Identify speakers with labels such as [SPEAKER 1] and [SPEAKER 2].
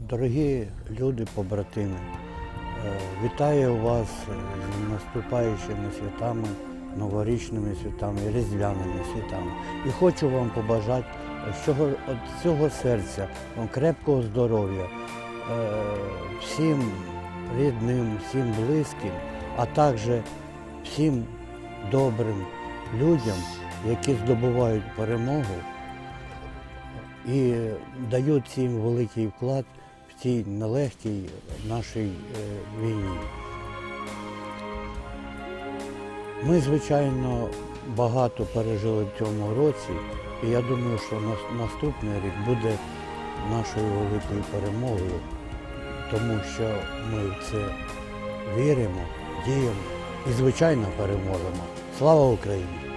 [SPEAKER 1] Дорогі люди, побратими, е, вітаю вас з наступаючими святами, новорічними святами, різдвяними святами. І хочу вам побажати від цього серця, вам крепкого здоров'я, е, всім рідним, всім близьким, а також всім добрим людям, які здобувають перемогу і дають цим великий вклад цій нелегкій нашій е, війні. Ми, звичайно, багато пережили в цьому році, і я думаю, що наступний рік буде нашою великою перемогою, тому що ми в це віримо, діємо і, звичайно, переможемо. Слава Україні!